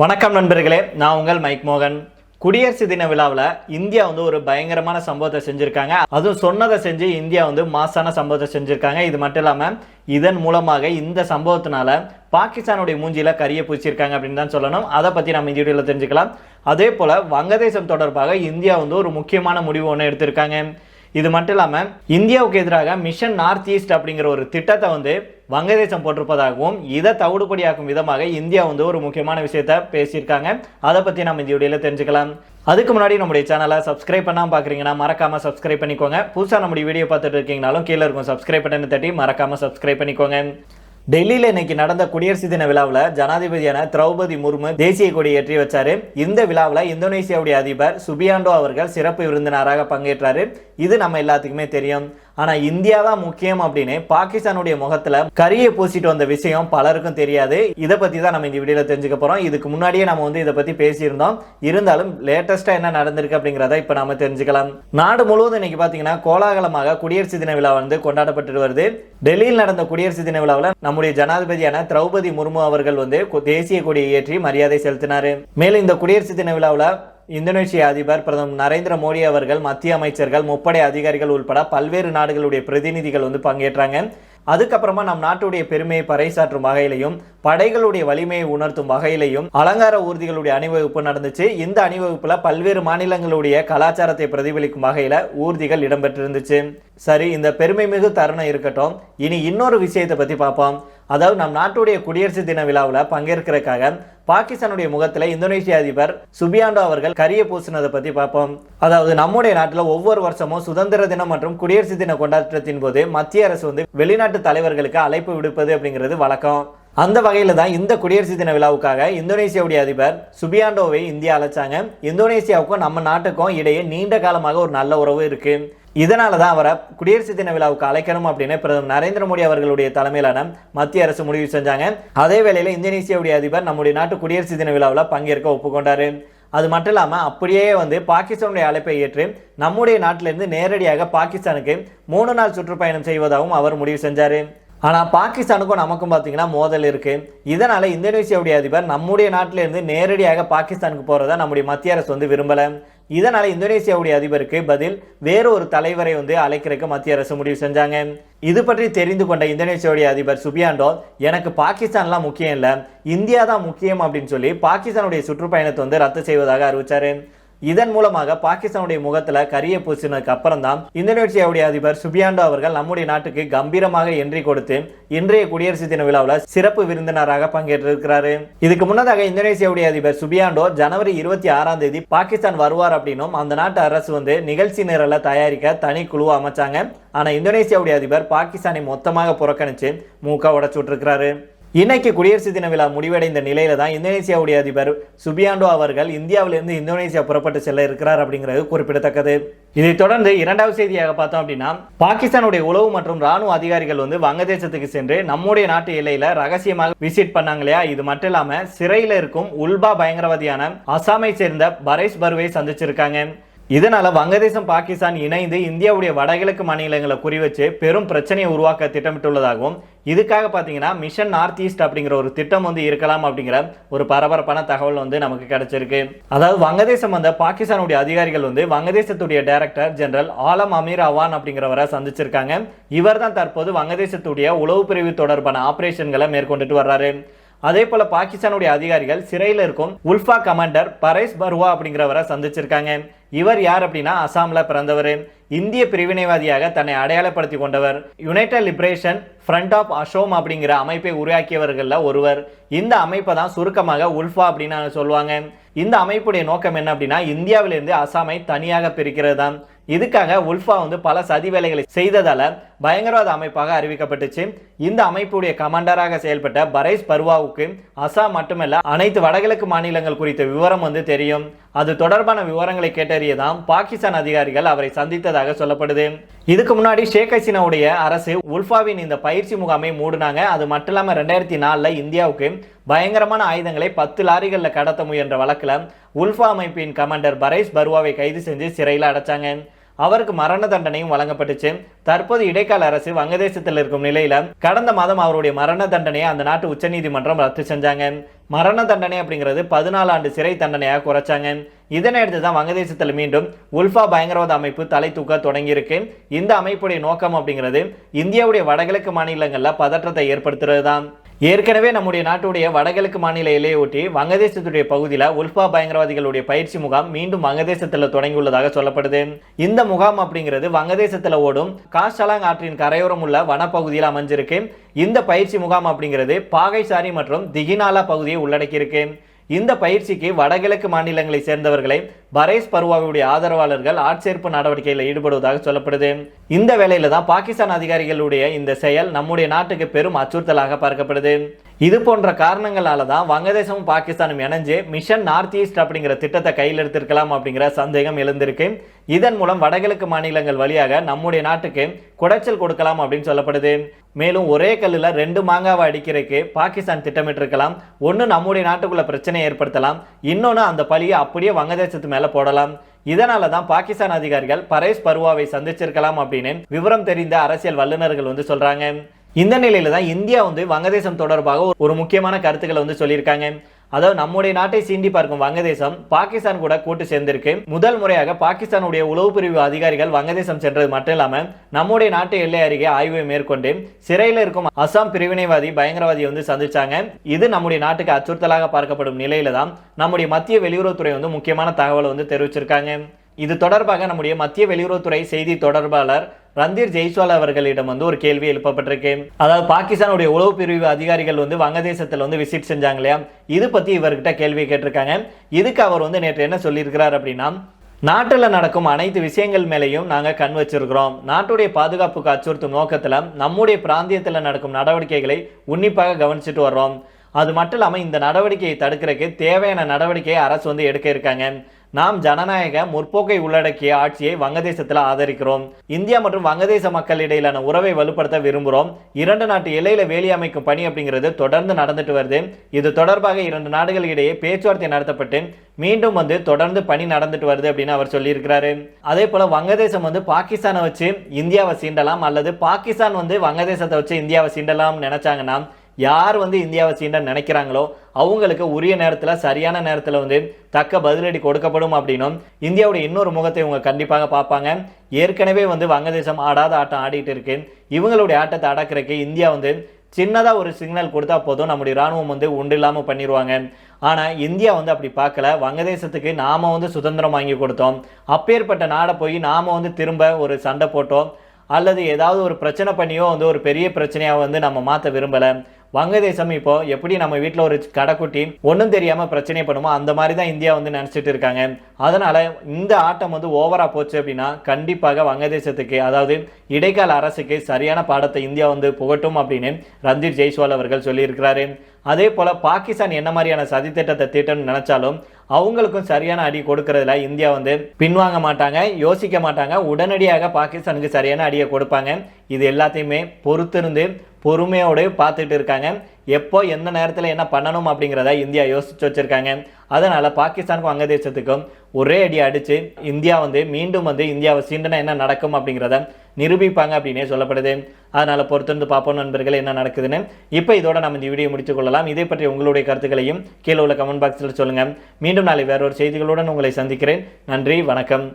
வணக்கம் நண்பர்களே நான் உங்கள் மைக் மோகன். குடியரசு தின விழாவில் இந்தியா வந்து ஒரு பயங்கரமான சம்பவத்தை செஞ்சுருக்காங்க. அதுவும் சொன்னதை செஞ்சு இந்தியா வந்து மாசான சம்பவத்தை செஞ்சுருக்காங்க. இது மட்டும் இல்லாமல் இதன் மூலமாக இந்த சம்பவத்தினால பாகிஸ்தானுடைய மூஞ்சியில் கரிய பூச்சிருக்காங்க அப்படின்னு தான் சொல்லணும். அதை பற்றி நம்ம இந்த வீடியோவில் தெரிஞ்சுக்கலாம். அதே போல் வங்கதேசம் தொடர்பாக இந்தியா வந்து ஒரு முக்கியமான முடிவு ஒன்று எடுத்திருக்காங்க. இது மட்டும் இல்லாமல் இந்தியாவுக்கு எதிராக மிஷன் நார்த் ஈஸ்ட் அப்படிங்கிற ஒரு திட்டத்தை வந்து வங்கதேசம் போட்டிருப்பதாகவும் இதை தவிடுபடியாக்கும் விதமாக இந்தியா வந்து ஒரு முக்கியமான விஷயத்த பேசியிருக்காங்க. அதை பற்றி நம்ம இந்த வீடியோவில் தெரிஞ்சுக்கலாம். அதுக்கு முன்னாடி நம்முடைய சேனலை சப்ஸ்கிரைப் பண்ணாமல் பார்க்குறீங்கன்னா மறக்காமல் சப்ஸ்கிரைப் பண்ணிக்கோங்க. புதுசாக நம்முடைய வீடியோ பார்த்துட்டு இருக்கீங்கனாலும் கீழே இருக்கும் சப்ஸ்கிரைப் பட்டனை தட்டி மறக்காமல் சப்ஸ்கிரைப் பண்ணிக்கோங்க. டெல்லியில் இன்னைக்கு நடந்த குடியரசு தின விழாவில் ஜனாதிபதியான திரௌபதி முர்மு தேசிய கொடி ஏற்றி வச்சாரு. இந்த விழாவில் இந்தோனேசியாவுடைய அதிபர் சுபியாண்டோ அவர்கள் சிறப்பு விருந்தினராக பங்கேற்றாரு. இது நம்ம எல்லாத்துக்குமே தெரியும். ஆனா இந்தியா தான் முக்கியம் அப்படின்னு பாகிஸ்தானுடைய முகத்துல கரியை பூசிட்டு வந்த விஷயம் பலருக்கும் தெரியாது. இதை பத்தி தான் நம்ம இந்த வீடியோல தெரிஞ்சுக்க போறோம். இதுக்கு முன்னாடியே நம்ம வந்து இதை பத்தி பேசியிருந்தோம். இருந்தாலும் லேட்டஸ்டா என்ன நடந்திருக்கு அப்படிங்கிறத இப்ப நாம தெரிஞ்சுக்கலாம். நாடு முழுவதும் இன்னைக்கு பாத்தீங்கன்னா கோலாகலமாக குடியரசு தின விழா வந்து கொண்டாடப்பட்டு வருது. டெல்லியில் நடந்த குடியரசு தின விழாவில் நம்முடைய ஜனாதிபதியான திரௌபதி முர்மு அவர்கள் வந்து தேசிய கொடியை ஏற்றி மரியாதை செலுத்தினார். மேலும் இந்த குடியரசு தின விழாவில் இந்தோனேஷிய அதிபர் பிரதமர் நரேந்திர மோடி அவர்கள் மத்திய அமைச்சர்கள் முப்படை அதிகாரிகள் உட்பட பல்வேறு நாடுகளுடைய பிரதிநிதிகள் வந்து பங்கேற்றாங்க. அதுக்கப்புறமா நம் நாட்டுடைய பெருமையை பறைசாற்றும் வகையிலையும் படைகளுடைய வலிமையை உணர்த்தும் வகையிலையும் அலங்கார ஊர்திகளுடைய அணிவகுப்பு நடந்துச்சு. இந்த அணிவகுப்புல பல்வேறு மாநிலங்களுடைய கலாச்சாரத்தை பிரதிபலிக்கும் வகையில ஊர்திகள் இடம்பெற்றிருந்துச்சு. சரி இந்த பெருமை மிகு தருணம் இருக்கட்டும். இனி இன்னொரு விஷயத்தை பத்தி பார்ப்போம். அதாவது நம் நாட்டுடைய குடியரசு தின விழாவில் பங்கேற்கிறதுக்காக பாகிஸ்தானுடைய முகத்தில் இந்தோனேஷிய அதிபர் சுபியாண்டோ அவர்கள் கரிய பூசினதை பற்றி பார்ப்போம். அதாவது நம்முடைய நாட்டில் ஒவ்வொரு வருஷமும் சுதந்திர தினம் மற்றும் குடியரசு தின கொண்டாட்டத்தின் போது மத்திய அரசு வந்து வெளிநாட்டு தலைவர்களுக்கு அழைப்பு விடுப்பது அப்படிங்கிறது வழக்கம். அந்த வகையில் தான் இந்த குடியரசு தின விழாவுக்காக இந்தோனேசியாவுடைய அதிபர் சுபியாண்டோவை இந்தியா அழைச்சாங்க. இந்தோனேசியாவுக்கும் நம்ம நாட்டுக்கும் இடையே நீண்ட காலமாக ஒரு நல்ல உறவு இருக்குது இதனால தான் அவரை குடியரசு தின விழாவுக்கு அழைக்கணும் அப்படின்னு பிரதமர் நரேந்திர மோடி அவர்களுடைய தலைமையிலான மத்திய அரசு முடிவு செஞ்சாங்க. அதே வேளையில் இந்தோனேசியாவுடைய அதிபர் நம்முடைய நாட்டு குடியரசு தின விழாவில் பங்கேற்க ஒப்புக்கொண்டாரு. அது மட்டும் இல்லாமல் அப்படியே வந்து பாகிஸ்தானுடைய அழைப்பை ஏற்று நம்முடைய நாட்டிலிருந்து நேரடியாக பாகிஸ்தானுக்கு மூணு நாள் சுற்றுப்பயணம் செய்வதாகவும் அவர் முடிவு செஞ்சார். ஆனால் பாகிஸ்தானுக்கும் நமக்கும் பார்த்தீங்கன்னா மோதல் இருக்குது இதனால் இந்தோனேசியாவுடைய அதிபர் நம்முடைய நாட்டிலேருந்து நேரடியாக பாகிஸ்தானுக்கு போகிறத நம்முடைய மத்திய அரசு வந்து விரும்பலை. இதனால் இந்தோனேசியாவுடைய அதிபருக்கு பதில் வேறு ஒரு தலைவரை வந்து அழைக்கிறதுக்கு மத்திய அரசு முடிவு செஞ்சாங்க. இது பற்றி தெரிந்து கொண்ட இந்தோனேசியாவுடைய அதிபர் சுபியாண்டோ எனக்கு பாகிஸ்தான்லாம் முக்கியம் இல்லை இந்தியா தான் முக்கியம் அப்படின்னு சொல்லி பாகிஸ்தானுடைய சுற்றுப்பயணத்தை வந்து ரத்து செய்வதாக அறிவிச்சாரு. இதன் மூலமாக பாகிஸ்தானுடைய முகத்துல கரிய பூசினதுக்கு அப்புறம் தான் இந்தோனேசியாவுடைய அதிபர் சுபியாண்டோ அவர்கள் நம்முடைய நாட்டுக்கு கம்பீரமாக என்றி கொடுத்து இன்றைய குடியரசு தின விழாவில் சிறப்பு விருந்தினராக பங்கேற்றிருக்கிறாரு. இதுக்கு முன்னதாக இந்தோனேசியாவுடைய அதிபர் சுபியாண்டோ ஜனவரி இருபத்தி ஆறாம் தேதி பாகிஸ்தான் வருவார் அப்படின்னும் அந்த நாட்டு அரசு வந்து நிகழ்ச்சி நிரலை தயாரிக்க தனி குழு அமைச்சாங்க. ஆனா இந்தோனேசியாவுடைய அதிபர் பாகிஸ்தானை மொத்தமாக புறக்கணிச்சு மூக்கா உடச்சு விட்டுருக்கிறாரு இன்னைக்கு குடியரசு தின விழா முடிவடைந்த நிலையில தான் இந்தோனேசியாவுடைய அதிபர் சுபியாண்டோ அவர்கள் இந்தியாவிலிருந்து இந்தோனேசியா புறப்பட்டு செல்ல இருக்கிறார் அப்படிங்கிறது குறிப்பிடத்தக்கது. இதைத் தொடர்ந்து இரண்டாவது செய்தியாக பார்த்தோம் அப்படின்னா பாகிஸ்தானுடைய உளவு மற்றும் ராணுவ அதிகாரிகள் வந்து வங்கதேசத்துக்கு சென்று நம்முடைய நாட்டு எல்லையில ரகசியமாக விசிட் பண்ணாங்க இல்லையா? இது மட்டும் இல்லாம சிறையில இருக்கும் உல்பா பயங்கரவாதியான அசாமை சேர்ந்த பரேஷ் பருவை சந்திச்சிருக்காங்க. இதனால வங்கதேசம் பாகிஸ்தான் இணைந்து இந்தியாவுடைய வடகிழக்கு மாநிலங்களை குறிவச்சு பெரும் பிரச்சனையை உருவாக்க திட்டமிட்டுள்ளதாகவும் இதுக்காக பார்த்தீங்கன்னா மிஷன் நார்த் ஈஸ்ட் அப்படிங்கிற ஒரு திட்டம் வந்து இருக்கலாம் அப்படிங்கிற ஒரு பரபரப்பான தகவல் வந்து நமக்கு கிடைச்சிருக்கு. அதாவது வங்கதேசம் வந்த பாகிஸ்தானுடைய அதிகாரிகள் வந்து வங்கதேசத்துடைய டைரக்டர் ஜெனரல் ஆலம் அமீர் அவான் அப்படிங்கிறவரை சந்திச்சிருக்காங்க. இவர் தான் தற்போது வங்கதேசத்துடைய உளவு பிரிவு தொடர்பான ஆபரேஷன்களை மேற்கொண்டுட்டு வர்றாரு. அதே போல பாகிஸ்தானுடைய அதிகாரிகள் சிறையில் இருக்கும் உல்ஃபா கமாண்டர் பரேஷ் பர்வா அப்படிங்கிறவரை சந்திச்சிருக்காங்க. இவர் யார் அப்படின்னா அசாம்ல பிறந்தவர். இந்திய பிரிவினைவாதியாக தன்னை அடையாளப்படுத்தி கொண்டவர். United liberation front of Asom அப்படிங்கிற அமைப்பை உருவாக்கியவர்களில் ஒருவர். இந்த அமைப்பை தான் சுருக்கமாக உல்ஃபா அப்படின்னு சொல்லுவாங்க. இந்த அமைப்புடைய நோக்கம் என்ன அப்படின்னா இந்தியாவிலிருந்து அசாமை தனியாக பிரிக்கிறது தான் இதுக்காக உல்ஃபா வந்து பல சதி வேலைகளை செய்ததால பயங்கரவாத அமைப்பாக அறிவிக்கப்பட்டுச்சு. இந்த அமைப்புடைய கமாண்டராக செயல்பட்ட பரேஷ் பர்வாவுக்கு அசாம் மட்டுமல்ல அனைத்து வடகிழக்கு மாநிலங்கள் குறித்த விவரம் வந்து தெரியும். அது தொடர்பான விவரங்களை கேட்டறியதாம் பாகிஸ்தான் அதிகாரிகள் அவரை சந்தித்ததாக சொல்லப்படுது. இதுக்கு முன்னாடி ஷேக் ஹசீனாவுடைய அரசு உல்ஃபாவின் இந்த பயிற்சி முகாமை மூடினாங்க. அது மட்டும் இல்லாமல் ரெண்டாயிரத்தி நாலில் இந்தியாவுக்கு பயங்கரமான ஆயுதங்களை பத்து லாரிகளில் கடத்த முயன்ற வழக்கில் உல்ஃபா அமைப்பின் கமாண்டர் பரேஷ் பர்வாவை கைது செஞ்சு சிறையில் அடைச்சாங்க. அவருக்கு மரண தண்டனையும் வழங்கப்பட்டுச்சு. தற்போது இடைக்கால அரசு வங்கதேசத்தில் இருக்கும் நிலையில கடந்த மாதம் அவருடைய மரண தண்டனையை அந்த நாட்டு உச்சநீதிமன்றம் ரத்து செஞ்சாங்க. மரண தண்டனை அப்படிங்கிறது பதினாலு ஆண்டு சிறை தண்டனையாக குறைச்சாங்க. இதனை அடுத்து தான் வங்கதேசத்தில் மீண்டும் உல்ஃபா பயங்கரவாத அமைப்பு தலை தூக்க தொடங்கியிருக்கு. இந்த அமைப்புடைய நோக்கம் அப்படிங்கிறது இந்தியாவுடைய வடகிழக்கு மாநிலங்களில் பதற்றத்தை ஏற்படுத்துறது தான் ஏற்கனவே நம்முடைய நாட்டுடைய வடகிழக்கு மாநில எல்லையை ஒட்டி வங்கதேசத்துடைய பகுதியில் உல்ஃபா பயங்கரவாதிகளுடைய பயிற்சி முகாம் மீண்டும் வங்கதேசத்தில் தொடங்கியுள்ளதாக சொல்லப்படுது. இந்த முகாம் அப்படிங்கிறது வங்கதேசத்தில் ஓடும் காஷலாங் ஆற்றின் கரையோரம் உள்ள வனப்பகுதியில் அமைஞ்சிருக்கு. இந்த பயிற்சி முகாம் அப்படிங்கிறது பாகைசாரி மற்றும் திகினாலா பகுதியை உள்ளடக்கியிருக்கு. இந்த பயிற்சிக்கு வடகிழக்கு மாநிலங்களை சேர்ந்தவர்களை பரேஸ் பருவாவுடைய ஆதரவாளர்கள் ஆட்சேர்ப்பு நடவடிக்கையில் ஈடுபடுவதாக சொல்லப்படுது. இந்த வேளையில தான் பாகிஸ்தான் அதிகாரிகளுடைய இந்த செயல் நம்முடைய நாட்டுக்கு பெரும் அச்சுறுத்தலாக பார்க்கப்படுது. இது போன்ற காரணங்களால தான் வங்கதேசமும் பாகிஸ்தானும் இணைஞ்சு மிஷன் நார்த் ஈஸ்ட் அப்படிங்கிற திட்டத்தை கையில் எடுத்திருக்கலாம் அப்படிங்கிற சந்தேகம் எழுந்திருக்கு. இதன் மூலம் வடகிழக்கு மாநிலங்கள் வழியாக நம்முடைய நாட்டுக்கு குடைச்சல் கொடுக்கலாம் அப்படின்னு சொல்லப்படுது. மேலும் ஒரே கல்லில் ரெண்டு மாங்காவை அடிக்கிறதுக்கு பாகிஸ்தான் திட்டமிட்டிருக்கலாம். ஒன்று நம்முடைய நாட்டுக்குள்ள பிரச்சனையை ஏற்படுத்தலாம். இன்னொன்று அந்த பழியை அப்படியே வங்கதேசத்து மேலே போடலாம். இதனால தான் பாகிஸ்தான் அதிகாரிகள் பரேஷ் பருவாவை சந்திச்சிருக்கலாம் அப்படின்னு விவரம் தெரிந்த அரசியல் வல்லுநர்கள் வந்து சொல்றாங்க. இந்த நிலையில தான் இந்தியா வந்து வங்கதேசம் தொடர்பாக ஒரு முக்கியமான கருத்துக்களை வந்து சொல்லியிருக்காங்க. அதாவது நம்முடைய நாட்டை சீண்டி பார்க்கும் வங்கதேசம் பாகிஸ்தான் கூட கூட்டு சேர்ந்திருக்கு. முதல் முறையாக பாகிஸ்தானுடைய உளவு பிரிவு அதிகாரிகள் வங்கதேசம் சென்றது மட்டும் இல்லாமல் நம்முடைய நாட்டு எல்லை அருகே ஆய்வை மேற்கொண்டு சிறையில் இருக்கும் அசாம் பிரிவினைவாதி பயங்கரவாதியை வந்து சந்திச்சாங்க. இது நம்முடைய நாட்டுக்கு அச்சுறுத்தலாக பார்க்கப்படும் நிலையில தான் நம்முடைய மத்திய வெளியுறவுத்துறை வந்து முக்கியமான தகவலை வந்து தெரிவிச்சிருக்காங்க. இது தொடர்பாக நம்முடைய மத்திய வெளியுறவுத்துறை செய்தி தொடர்பாளர் ரந்தீர் ஜெய்ஸ்வால் அவர்களிடம் வந்து ஒரு கேள்வி எழுப்பப்பட்டிருக்கு அதாவது பாகிஸ்தானுடைய உளவு பிரிவு அதிகாரிகள் வந்து வங்கதேசத்தில் வந்து விசிட் செஞ்சாங்க இல்லையா? இது பத்தி இவர்கிட்ட கேள்வி கேட்டிருக்காங்க. இதுக்கு அவர் வந்து நேற்று என்ன சொல்லியிருக்கிறார் அப்படின்னா நாட்டில் நடக்கும் அனைத்து விஷயங்கள் மேலேயும் நாங்கள் கண் வச்சிருக்கிறோம். நாட்டுடைய பாதுகாப்புக்கு அச்சுறுத்தும் நோக்கத்தில் நம்முடைய பிராந்தியத்தில் நடக்கும் நடவடிக்கைகளை உன்னிப்பாக கவனிச்சுட்டு வர்றோம். அது மட்டும் இல்லாமல் இந்த நடவடிக்கையை தடுக்கிறதுக்கு தேவையான நடவடிக்கையை அரசு வந்து எடுக்க இருக்காங்க. நாம் ஜனநாயக முற்போக்கை உள்ளடக்கிய ஆட்சியை வங்கதேசத்தில் ஆதரிக்கிறோம். இந்தியா மற்றும் வங்கதேச மக்கள் இடையிலான உறவை வலுப்படுத்த விரும்புகிறோம். இரண்டு நாட்டு எல்லையில வேலி அமைக்கும் பணி அப்படிங்கிறது தொடர்ந்து நடந்துட்டு வருது. இது தொடர்பாக இரண்டு நாடுகள் இடையே பேச்சுவார்த்தை நடத்தப்பட்டு மீண்டும் வந்து தொடர்ந்து பணி நடந்துட்டு வருது அப்படின்னு அவர் சொல்லியிருக்கிறாரு. அதே போல வங்கதேசம் வந்து பாகிஸ்தானை வச்சு இந்தியாவை சீண்டலாம் அல்லது பாகிஸ்தான் வந்து வங்கதேசத்தை வச்சு இந்தியாவை சீண்டலாம் நினைச்சாங்கன்னா யார் வந்து இந்தியாவை சீண்ட நினைக்கிறாங்களோ அவங்களுக்கு உரிய நேரத்தில் சரியான நேரத்தில் வந்து தக்க பதிலடி கொடுக்கப்படும் அப்படின்னும் இந்தியாவுடைய இன்னொரு முகத்தை இவங்க கண்டிப்பாக பார்ப்பாங்க. ஏற்கனவே வந்து வங்கதேசம் ஆடாத ஆட்டம் ஆடிட்டு இருக்கு. இவங்களுடைய ஆட்டத்தை அடக்கிறதுக்கு இந்தியா வந்து சின்னதாக ஒரு சிக்னல் கொடுத்தா போதும் நம்முடைய ராணுவம் வந்து உண்டு இல்லாமல் பண்ணிடுவாங்க ஆனால் இந்தியா வந்து அப்படி பார்க்கல. வங்கதேசத்துக்கு நாம் வந்து சுதந்திரம் வாங்கி கொடுத்தோம். அப்பேற்பட்ட நாடை போய் நாம் வந்து திரும்ப ஒரு சண்டை போட்டோம். அல்லது ஏதாவது ஒரு பிரச்சனை பண்ணியோ வந்து ஒரு பெரிய பிரச்சனையாக வந்து நம்ம மாற்ற விரும்பலை. வங்கதேசம் இப்போ எப்படி நம்ம வீட்டில் ஒரு கடைக்குட்டி ஒன்றும் தெரியாமல் பிரச்சனை பண்ணுமோ அந்த மாதிரி தான் இந்தியா வந்து நினச்சிட்டு இருக்காங்க. அதனால் இந்த ஆட்டம் வந்து ஓவராக போச்சு அப்படின்னா கண்டிப்பாக வங்கதேசத்துக்கு அதாவது இடைக்கால அரசுக்கு சரியான பாடத்தை இந்தியா வந்து புகட்டும் அப்படின்னு ரந்தீர் ஜெய்ஸ்வால் அவர்கள் சொல்லியிருக்கிறாரு. அதே போல் பாகிஸ்தான் என்ன மாதிரியான சதித்திட்டத்தை தீட்டம்னு நினச்சாலும் அவங்களுக்கும் சரியான அடி கொடுக்கறதுல இந்தியா வந்து பின்வாங்க மாட்டாங்க யோசிக்க மாட்டாங்க. உடனடியாக பாகிஸ்தானுக்கு சரியான அடியை கொடுப்பாங்க. இது எல்லாத்தையுமே பொறுத்திருந்து பொறுமையோடு பார்த்துட்டு இருக்காங்க. எப்போ எந்த நேரத்தில் என்ன பண்ணணும் அப்படிங்கிறத இந்தியா யோசிச்சு வச்சுருக்காங்க. அதனால் பாகிஸ்தானுக்கும் வங்கதேசத்துக்கும் ஒரே அடி அடித்து இந்தியா வந்து மீண்டும் வந்து இந்தியாவை சீண்டனா என்ன நடக்கும் அப்படிங்கிறத நிரூபிப்பாங்க அப்படின்னே சொல்லப்படுது. அதனால் பொறுத்திருந்து பார்ப்போம் நண்பர்கள் என்ன நடக்குதுன்னு. இப்போ இதோட நம்ம இந்த வீடியோ முடித்துக் கொள்ளலாம். இதை பற்றி உங்களுடைய கருத்துக்களையும் கீழே உள்ள கமெண்ட் பாக்ஸில் சொல்லுங்கள் மீண்டும் நாளை வேறொரு செய்திகளுடன் உங்களை சந்திக்கிறேன். நன்றி வணக்கம்.